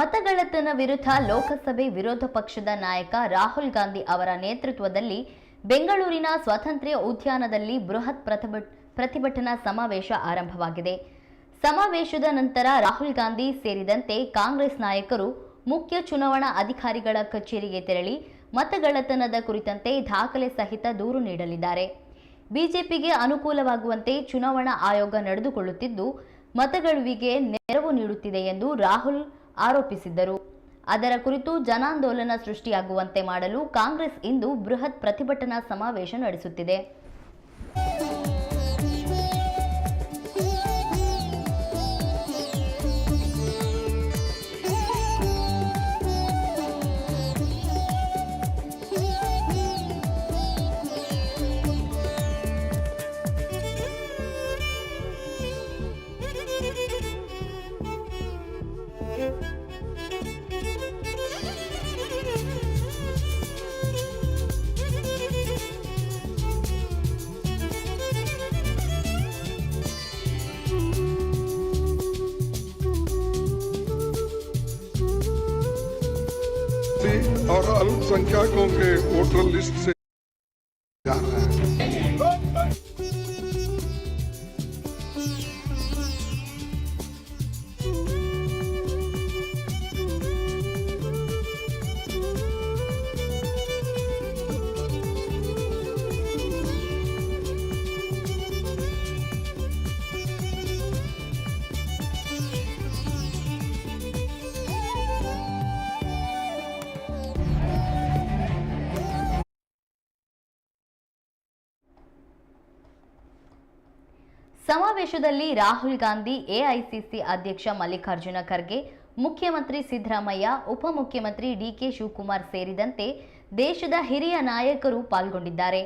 ಮತಗಳ್ಳತನ ವಿರುದ್ಧ ಲೋಕಸಭೆ ವಿರೋಧ ಪಕ್ಷದ ನಾಯಕ ರಾಹುಲ್ ಗಾಂಧಿ ಅವರ ನೇತೃತ್ವದಲ್ಲಿ ಬೆಂಗಳೂರಿನ ಸ್ವಾತಂತ್ರ್ಯ ಉದ್ಯಾನದಲ್ಲಿ ಬೃಹತ್ ಪ್ರತಿಭಟ್- ಪ್ರತಿಭಟನಾ ಸಮಾವೇಶ ಆರಂಭವಾಗಿದೆ. ಸಮಾವೇಶದ ನಂತರ ರಾಹುಲ್ ಗಾಂಧಿ ಸೇರಿದಂತೆ ಕಾಂಗ್ರೆಸ್ ನಾಯಕರು, ಮುಖ್ಯ ಚುನಾವಣಾ ಅಧಿಕಾರಿಗಳ ಕಚೇರಿಗೆ ತೆರಳಿ ಮತಗಳತನದ ಕುರಿತಂತೆ ದಾಖಲೆ ಸಹಿತ ದೂರು ನೀಡಲಿದ್ದಾರೆ. ಬಿಜೆಪಿಗೆ ಅನುಕೂಲವಾಗುವಂತೆ ಚುನಾವಣಾ ಆಯೋಗ ನಡೆದುಕೊಳ್ಳುತ್ತಿದ್ದು, ಮತಗಳುವಿಗೆ ನೆರವು ನೀಡುತ್ತಿದೆ ಎಂದು ರಾಹುಲ್ ಆರೋಪಿಸಿದ್ದರು. ಅದರ ಕುರಿತು ಜನಾಂದೋಲನ ಸೃಷ್ಟಿಯಾಗುವಂತೆ ಮಾಡಲು ಕಾಂಗ್ರೆಸ್ ಇಂದು ಬೃಹತ್ ಪ್ರತಿಭಟನಾ ಸಮಾವೇಶ ನಡೆಸುತ್ತಿದೆ. और अल्पसंख्यकों के वोटर लिस्ट से ಸಮಾವೇಶದಲ್ಲಿ ರಾಹುಲ್ ಗಾಂಧಿ ಎಐಸಿಸಿ ಅಧ್ಯಕ್ಷ ಮಲ್ಲಿಕಾರ್ಜುನ ಖರ್ಗೆ, ಮುಖ್ಯಮಂತ್ರಿ ಸಿದ್ದರಾಮಯ್ಯ, ಉಪಮುಖ್ಯಮಂತ್ರಿ ಡಿಕೆ ಶಿವಕುಮಾರ್ ಸೇರಿದಂತೆ ದೇಶದ ಹಿರಿಯ ನಾಯಕರು ಪಾಲ್ಗೊಂಡಿದ್ದಾರೆ.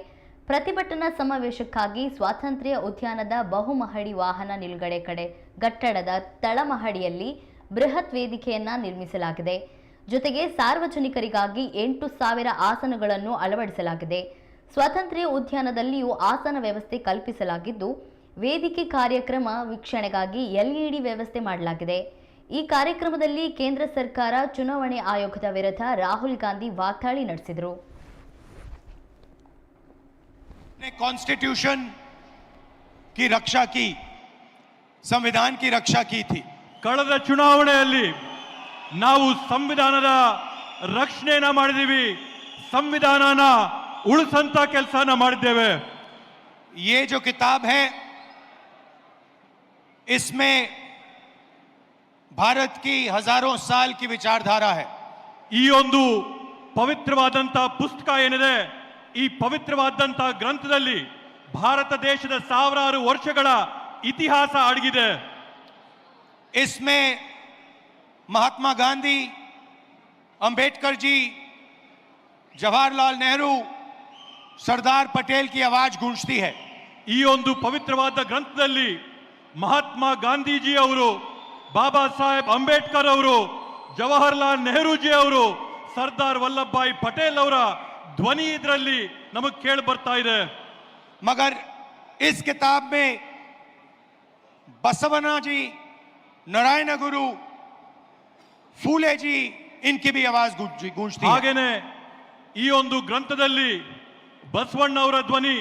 ಪ್ರತಿಭಟನಾ ಸಮಾವೇಶಕ್ಕಾಗಿ ಸ್ವಾತಂತ್ರ್ಯ ಉದ್ಯಾನದ ಬಹುಮಹಡಿ ವಾಹನ ನಿಲುಗಡೆ ಕಡೆ ಕಟ್ಟಡದ ತಳಮಹಡಿಯಲ್ಲಿ ಬೃಹತ್ ವೇದಿಕೆಯನ್ನ ನಿರ್ಮಿಸಲಾಗಿದೆ. ಜೊತೆಗೆ ಸಾರ್ವಜನಿಕರಿಗಾಗಿ ಎಂಟು ಸಾವಿರ ಆಸನಗಳನ್ನು ಅಳವಡಿಸಲಾಗಿದೆ. ಸ್ವಾತಂತ್ರ್ಯ ಉದ್ಯಾನದಲ್ಲಿಯೂ ಆಸನ ವ್ಯವಸ್ಥೆ ಕಲ್ಪಿಸಲಾಗಿದ್ದು ವೇದಿಕೆ ಕಾರ್ಯಕ್ರಮ ವೀಕ್ಷಣೆಗಾಗಿ ಎಲ್ಇಡಿ ವ್ಯವಸ್ಥೆ ಮಾಡಲಾಗಿದೆ ಈ ಕಾರ್ಯಕ್ರಮದಲ್ಲಿ ಕೇಂದ್ರ ಸರ್ಕಾರ ಚುನಾವಣೆ ಆಯೋಗದ ವಿರುದ್ಧ ರಾಹುಲ್ ಗಾಂಧಿ ವಾಗ್ದಾಳಿ ನಡೆಸಿದರು ने कॉन्स्टिट्यूशन की रक्षा की संविधान की रक्षा की थी ಕಳೆದ ಚುನಾವಣೆಯಲ್ಲಿ ನಾವು ಸಂವಿಧಾನದ ರಕ್ಷಣೆಯನ್ನ ಮಾಡಿದೀವಿ ಸಂವಿಧಾನನ ಉಳಿಸಂತ ಕೆಲಸನ ಮಾಡಿದ್ದೇವೆ ये जो किताब है इसमें भारत की हजारों साल की विचारधारा है ಈ ಒಂದು ಪವಿತ್ರವಾದಂತ ಪುಸ್ತಕ ಏನಿದೆ ಈ ಪವಿತ್ರವಾದಂತ ಗ್ರಂಥದಲ್ಲಿ ಭಾರತ ದೇಶದ ಸಾವಿರಾರು ವರ್ಷಗಳ ಇತಿಹಾಸ ಅಡಗಿದೆ इसमें महात्मा गांधी अंबेडकर जी जवाहरलाल नेहरू सरदार पटेल की आवाज गूंजती है ಈ ಒಂದು ಪವಿತ್ರವಾದ ಗ್ರಂಥದಲ್ಲಿ ಮಹಾತ್ಮ ಗಾಂಧೀಜಿ ಅವರು ಬಾಬಾ ಸಾಹೇಬ್ ಅಂಬೇಡ್ಕರ್ ಅವರು ಜವಾಹರ್ಲಾಲ್ ನೆಹರೂಜಿ ಅವರು ಸರ್ದಾರ್ ವಲ್ಲಭಭಾಯಿ ಪಟೇಲ್ ಅವರ ಧ್ವನಿ ಇದರಲ್ಲಿ ನಮಗೆ ಕೇಳಿ ಬರ್ತಾ ಇದೆ मगर इस किताब में बसवना जी नारायण गुरु फूले जी इनकी भी आवाज गूंज- गूंजती है ಹಾಗೇನೆ ಈ ಒಂದು ಗ್ರಂಥದಲ್ಲಿ ಬಸವಣ್ಣ ಅವರ ಧ್ವನಿ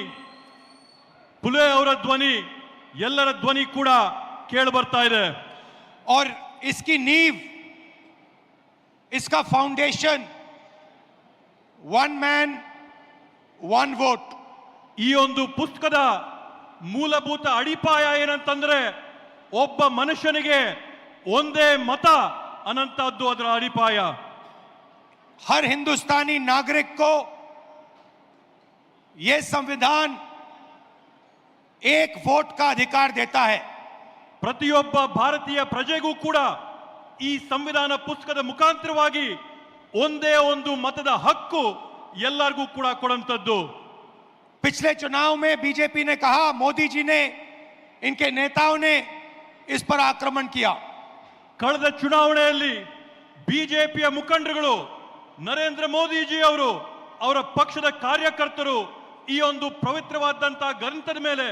ಪುಲೆ ಅವರ ಧ್ವನಿ ಎಲ್ಲರ ಧ್ವನಿ ಕೂಡ ಕೇಳಿ ಬರ್ತಾ ಇದೆ और इसकी नींव इसका foundation one man one vote ಈ ಒಂದು ಪುಸ್ತಕದ ಮೂಲಭೂತ ಅಡಿಪಾಯ ಏನಂತಂದ್ರೆ ಒಬ್ಬ ಮನುಷ್ಯನಿಗೆ ಒಂದೇ ಮತ ಅನ್ನಂತದ್ದು ಅದರ ಅಡಿಪಾಯ हर हिंदुस्तानी नागरिक को यह संविधान एक वोट का अधिकार देता है ಪ್ರತಿಯೊಬ್ಬ ಭಾರತೀಯ ಪ್ರಜೆಗೂ ಕೂಡ ಈ ಸಂವಿಧಾನ ಪುಸ್ತಕದ ಮುಖಾಂತರವಾಗಿ ಒಂದೇ ಒಂದು ಮತದ ಹಕ್ಕು ಎಲ್ಲರಿಗೂ ಕೂಡ ಕೊಡಂತದ್ದು पिछले चुनाव में बीजेपी ने कहा मोदी जी ने इनके नेताओं ने इस पर आक्रमण किया ಕಳೆದ ಚುನಾವಣೆಯಲ್ಲಿ ಬಿಜೆಪಿಯ ಮುಖಂಡರುಗಳು ನರೇಂದ್ರ ಮೋದಿಜಿ ಅವರು ಅವರ ಪಕ್ಷದ ಕಾರ್ಯಕರ್ತರು ಈ ಒಂದು ಪವಿತ್ರವಾದಂತಹ ಗ್ರಂಥದ ಮೇಲೆ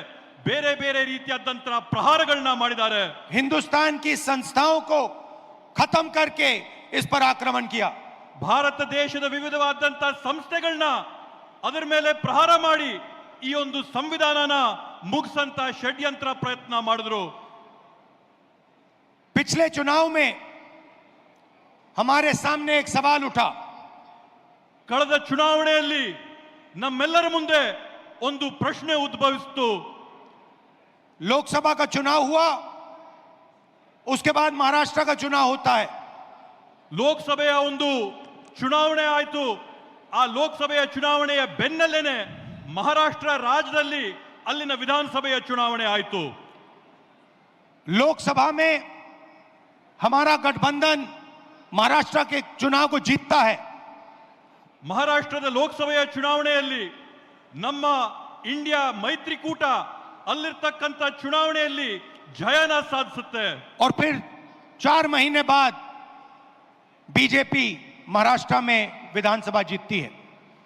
ಬೇರೆ ಬೇರೆ ರೀತಿಯಾದಂತಹ ಪ್ರಹಾರಗಳನ್ನ ಮಾಡಿದ್ದಾರೆ हिंदुस्तान की संस्थाओं को खत्म करके इस पर आक्रमण किया ಭಾರತ ದೇಶದ ವಿವಿಧವಾದಂತಹ ಸಂಸ್ಥೆಗಳನ್ನ ಅದರ ಮೇಲೆ ಪ್ರಹಾರ ಮಾಡಿ ಈ ಒಂದು ಸಂವಿಧಾನನ ಮುಗಿಸಂತ ಷಡ್ಯಂತ್ರ ಪ್ರಯತ್ನ ಮಾಡಿದ್ರು पिछले चुनाव में हमारे सामने एक सवाल उठा ಕಳೆದ ಚುನಾವಣೆಯಲ್ಲಿ ನಮ್ಮೆಲ್ಲರ ಮುಂದೆ ಒಂದು ಪ್ರಶ್ನೆ ಉದ್ಭವಿಸಿತು लोकसभा का चुनाव हुआ उसके बाद महाराष्ट्र का चुनाव होता है ಲೋಕಸಭೆಯ ಒಂದು ಚುನಾವಣೆ ಆಯಿತು ಆ ಲೋಕಸಭೆಯ ಚುನಾವಣೆಯ ಬೆನ್ನಲ್ಲೇನೆ ಮಹಾರಾಷ್ಟ್ರ ರಾಜ್ಯದಲ್ಲಿ ಅಲ್ಲಿನ ವಿಧಾನಸಭೆಯ ಚುನಾವಣೆ ಆಯಿತು लोकसभा में हमारा गठबंधन महाराष्ट्र के चुनाव को जीतता है ಮಹಾರಾಷ್ಟ್ರದ ಲೋಕಸಭೆಯ ಚುನಾವಣೆಯಲ್ಲಿ ನಮ್ಮ ಇಂಡಿಯಾ ಮೈತ್ರಿಕೂಟ ಅಲ್ಲಿರ್ತಕ್ಕಂಥ ಚುನಾವಣೆಯಲ್ಲಿ ಜಯನ ಸಾಧಿಸುತ್ತೆ और फिर चार महीने बाद बीजेपी महाराष्ट्र में विधानसभा जीतती है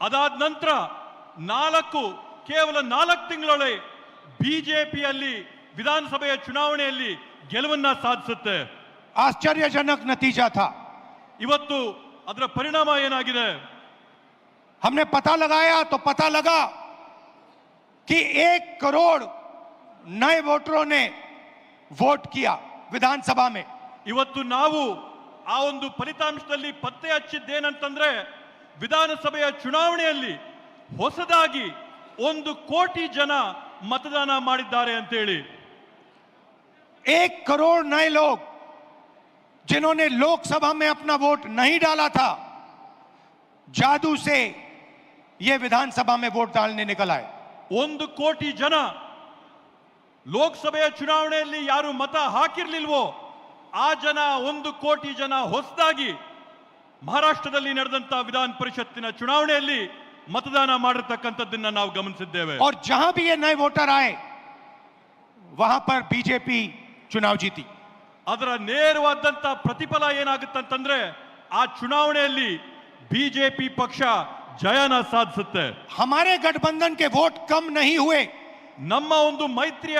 ಅದಾದ ನಂತರ ನಾಲ್ಕು ಕೇವಲ ನಾಲ್ಕು ತಿಂಗಳೊಳಗೆ ಬಿಜೆಪಿಯಲ್ಲಿ ವಿಧಾನಸಭೆಯ ಚುನಾವಣೆಯಲ್ಲಿ ಗೆಲುವನ್ನ ಸಾಧಿಸುತ್ತೆ आश्चर्यजनक नतीजा था ಇವತ್ತು ಅದರ ಪರಿಣಾಮ ಏನಾಗಿದೆ हमने पता लगाया तो पता लगा कि एक करोड़ नए वोटरों ने वोट किया विधानसभा में ಇವತ್ತು ನಾವು ಆ ಒಂದು ಫಲಿತಾಂಶದಲ್ಲಿ ಪತ್ತೆ ಹಚ್ಚಿದ್ದೇನಂತಂದ್ರೆ ವಿಧಾನಸಭೆಯ ಚುನಾವಣೆಯಲ್ಲಿ ಹೊಸದಾಗಿ ಒಂದು ಕೋಟಿ ಜನ ಮತದಾನ ಮಾಡಿದ್ದಾರೆ ಅಂತೇಳಿ एक करोड़ नए लोग जिन्होंने लोकसभा में अपना वोट नहीं डाला था जादू से ये विधानसभा में वोट डालने निकल आए ಒಂದು ಕೋಟಿ ಜನ ಲೋಕಸಭೆಯ ಚುನಾವಣೆಯಲ್ಲಿ ಯಾರು ಮತ ಹಾಕಿರ್ಲಿಲ್ವೋ ಆ ಜನ ಒಂದು ಕೋಟಿ ಜನ ಹೊಸದಾಗಿ ಮಹಾರಾಷ್ಟ್ರದಲ್ಲಿ ನಡೆದಂತ ವಿಧಾನ ಪರಿಷತ್ತಿನ ಚುನಾವಣೆಯಲ್ಲಿ ಮತದಾನ ಮಾಡಿರ್ತಕ್ಕಂಥದ್ದನ್ನ ನಾವು ಗಮನಿಸಿದ್ದೇವೆ और जहां भी ये नए वोटर आए वहां पर बीजेपी चुनाव जीती ಅದರ ನೇರವಾದಂತ ಪ್ರತಿಫಲ ಏನಾಗುತ್ತಂತಂದ್ರೆ ಆ ಚುನಾವಣೆಯಲ್ಲಿ ಬಿಜೆಪಿ ಪಕ್ಷ ಜಯನ ಸಾಧಿಸುತ್ತೆ हमारे गठबंधन के वोट कम नहीं हुए ನಮ್ಮ ಒಂದು ಮೈತ್ರಿಯ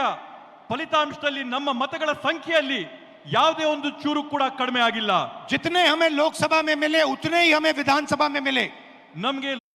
ಫಲಿತಾಂಶದಲ್ಲಿ ನಮ್ಮ ಮತಗಳ ಸಂಖ್ಯೆಯಲ್ಲಿ ಯಾವುದೇ ಒಂದು ಚೂರು ಕೂಡ ಕಡಿಮೆ ಆಗಿಲ್ಲ. ಜಿತನೇ ಹಮೇ ಲೋಕಸಭಾ ಮೇಲೆ ಉತ್ತನೇ ಹಮೇ ವಿಧಾನಸಭಾ ಮೇಲೆ. ನಮಗೆ